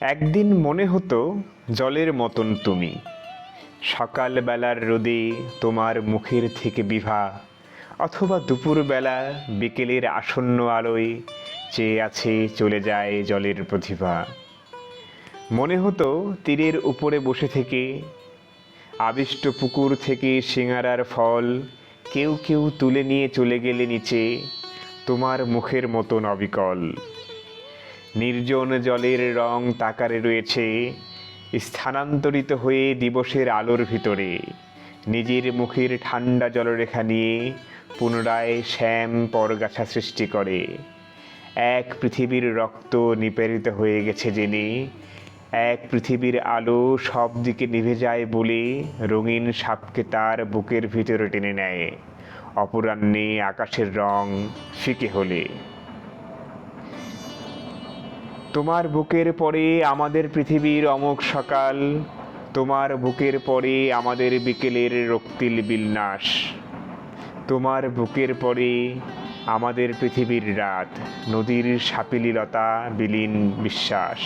একদিন মনে হতো জলের মতন তুমি। সকালবেলার রোদে তোমার মুখের থেকে বিভা, অথবা দুপুরবেলা বিকেলের আসন্ন আলোয় চেয়ে আছে চলে যায় জলের প্রতিভা। মনে হতো তীরের উপরে বসে থেকে, আবিষ্ট পুকুর থেকে সিঙারার ফল কেউ কেউ তুলে নিয়ে চলে গেলে নিচে তোমার মুখের মতন অবিকল। নির্জন জলের রং তাকারে রয়েছে, স্থানান্তরিত হয়ে দিবসের আলোর ভিতরে। নিজের মুখের ঠান্ডা জলরেখা নিয়ে পুনরায় শ্যাম পরগাছা সৃষ্টি করে। এক পৃথিবীর রক্ত নিপেরিত হয়ে গেছে জেনে, এক পৃথিবীর আলো সব দিকে নিভে যায় বলে রঙিন সাপকে তার বুকের ভিতরে টেনে নেয়। অপরাহ্নে আকাশের রং ফিকে হলে। তোমার বুকের পরে আমাদের পৃথিবীর অমুক সকাল, তোমার বুকের পরে আমাদের বিকেলের রক্তিল বিন্যাস, তোমার বুকের পরে আমাদের পৃথিবীর রাত, নদীর সাপিলিলতা, বিলীন বিশ্বাস।